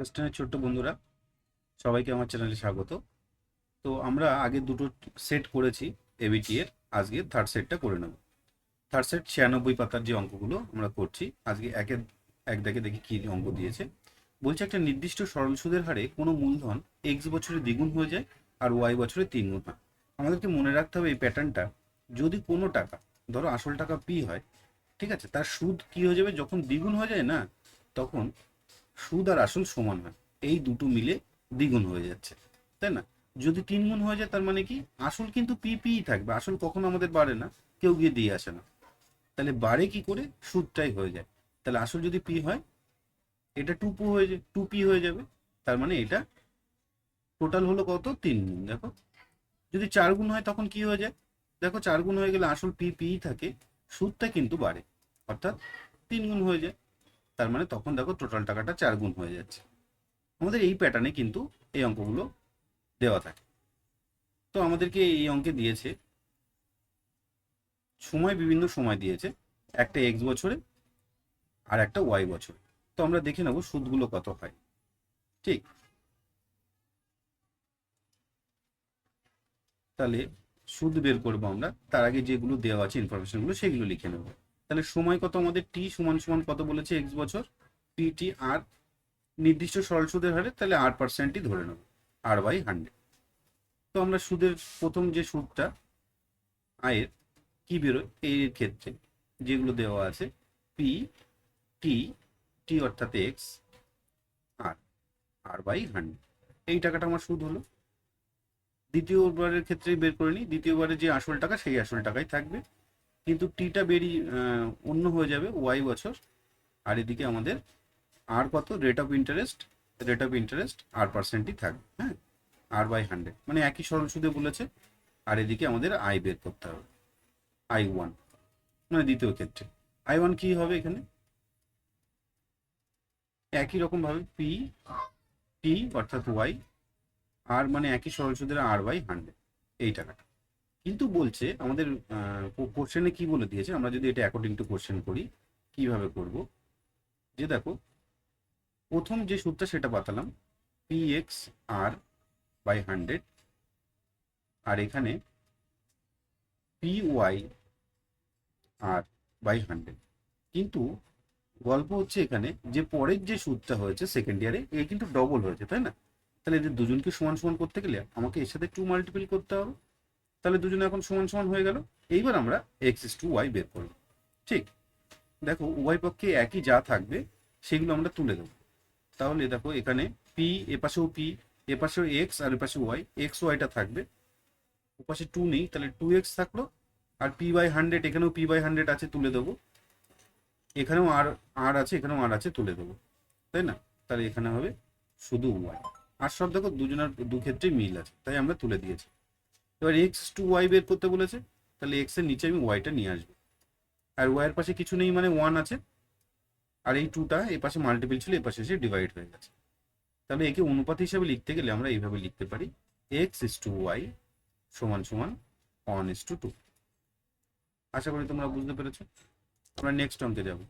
ওয়েস্টার্নের ছোট্ট বন্ধুরা, সবাইকে আমার চ্যানেলে স্বাগত। তো আমরা আগে দুটো সেট করেছি এবিটি এর, আজকে থার্ড সেটটা করে নেব। থার্ড সেট ছিয়ানব্বই পাতার যে অঙ্কগুলো আমরা করছি, আজকে একে এক দেখে দেখি কী অঙ্ক দিয়েছে। বলছে একটা নির্দিষ্ট সরল সুদের হারে কোনো মূলধন এক্স বছরে দ্বিগুণ হয়ে যায় আর ওয়াই বছরে তিনগুণ হয়। আমাদেরকে মনে রাখতে হবে এই প্যাটার্নটা যদি কোনো টাকা, ধরো আসল টাকা পি হয়, ঠিক আছে, তার সুদ কি হয়ে যাবে? যখন দ্বিগুণ হয়ে যায় না, তখন সুদ আর আসল সমান হয়। এই দুটো মিলে দ্বিগুণ হয়ে যাচ্ছে, তাই না? যদি তিন গুণ হয়ে যায়, তার মানে কি? আসল কিন্তু পি পি থাকবে। আসল কখনো আমাদের বাড়ে না, কেউ গিয়ে দিয়ে আসে না। তাহলে বাড়ে কি করে? সুদটাই হয়ে যায়। তাহলে আসল যদি পি হয়, এটা টুপু হয়ে যায়, টু পি হয়ে যাবে। তার মানে এটা টোটাল হলো কত? তিন গুণ, দেখো। যদি চার গুণ হয়, তখন কি হয়ে যায়? দেখো, চার গুণ হয়ে গেলে আসল পি পি থাকে, সুদটা কিন্তু বাড়ে। অর্থাৎ তিন গুণ হয়ে যায়। তার মানে তখন দেখো টোটাল টাকাটা চার গুণ হয়ে যাচ্ছে। আমাদের এই প্যাটার্নে কিন্তু এই অঙ্কগুলো দেওয়া থাকে। তো আমাদেরকে এই অঙ্কে দিয়েছে, সময় বিভিন্ন সময় দিয়েছে, একটা এক্স বছরে আর একটা ওয়াই বছরে। তো আমরা দেখে নেব সুদগুলো কত হয়। ঠিক? তাহলে সুদ বের করব আমরা, তার আগে যেগুলো দেওয়া আছে ইনফরমেশনগুলো সেগুলো লিখে নেব। তাহলে সময় কত আমাদের? টি সমান সমান কত বলেছে এক্স বছর? পিটি আর নির্দিষ্ট সরল সুদের হারে তাহলে আট পার্সেন্টই ধরে নেব আর বাই হান্ড্রেড তো আমরা সুদের প্রথম যে সুদটা, আয়ের, কি বেরোয়? এর ক্ষেত্রে যেগুলো দেওয়া আছে পি টি টি অর্থাৎ X R R by hundred এই টাকাটা আমার সুদ হলো। দ্বিতীয়বারের ক্ষেত্রে বের করে নিই। দ্বিতীয়বারে যে আসল টাকা, সেই আসল টাকাই থাকবে। কিন্তু টিটা বেরিয়ে অন্য হয়ে যাবে ওয়াই বছর। আর এদিকে আমাদের আর কত? Rate of interest rate of interest আর পার্সেন্টই থাকবে হ্যাঁ? আর বাই হান্ড্রেড মানে একই সরল সুদে বলেছে। আর এদিকে আমাদের আই বের করতে হবে। আই ওয়ান মানে দ্বিতীয় ক্ষেত্রে। আই ওয়ান কি হবে এখানে? একই রকম ভাবে পি টি অর্থাৎ ওয়াই আর মানে একই সরল সুদের আর বাই হান্ড্রেড এই টাকাটা। কিন্তু বলছে, আমাদের কোশ্চেনে কি বলে দিয়েছে, আমরা যদি এটা অ্যাকর্ডিং টু কোশ্চেন করি, কীভাবে করব? যে দেখো, প্রথম যে সূত্রটা সেটা বাতালাম P X R by hundred আর এখানে P Y R by hundred কিন্তু গল্প হচ্ছে এখানে যে পরের যে সুদটা হয়েছে সেকেন্ড ইয়ারে এ কিন্তু ডবল হয়েছে, তাই না? তাহলে এদের দুজনকে সমান সমান করতে গেলে আমাকে এর সাথে টু মাল্টিপল করতে হবে। তাহলে দুজনে এখন সমান সমান হয়ে গেল। এইবার আমরা এক্স ইস টু ওয়াই বের করব। ঠিক? দেখো উভয় পক্ষে একই যা থাকবে, সেগুলো আমরা তুলে দেবো। তাহলে দেখো, এখানে পি এপাশেও পি এপাশেও এক্স আর এপাশে ওয়াই এক্স ওয়াইটা থাকবে। ওপাশে টু নেই, তাহলে টু এক্স থাকল। আর পি বাই হান্ড্রেড এখানেও পি বাই হান্ড্রেড আছে, তুলে দেবো। এখানেও আর আর আছে, এখানেও আর আছে, তুলে দেবো। তাই না? তাহলে এখানে হবে শুধু ওয়াই আর সব দেখো, দুজনের দু ক্ষেত্রেই মিল আছে, তাই আমরা তুলে দিয়েছি। এবার এক্স টু ওয়াই বের করতে বলেছে, তাহলে এক্সের নিচে আমি ওয়াইটা নিয়ে আসব। আর ওয়াইয়ের পাশে কিছু নেই মানে ওয়ান আছে, আর এই টুটা এই পাশে মাল্টিপল ছিল এই পাশে এসে ডিভাইড হয়ে গেছে। তাহলে একে অনুপাত হিসাবে লিখতে গেলে আমরা এইভাবে লিখতে পারি এক্স ইস টু ওয়াই সমান সমান ওয়ান ইস টু টু আশা করি তোমরা বুঝতে পেরেছ। আমরা নেক্সট অঙ্কে যাব।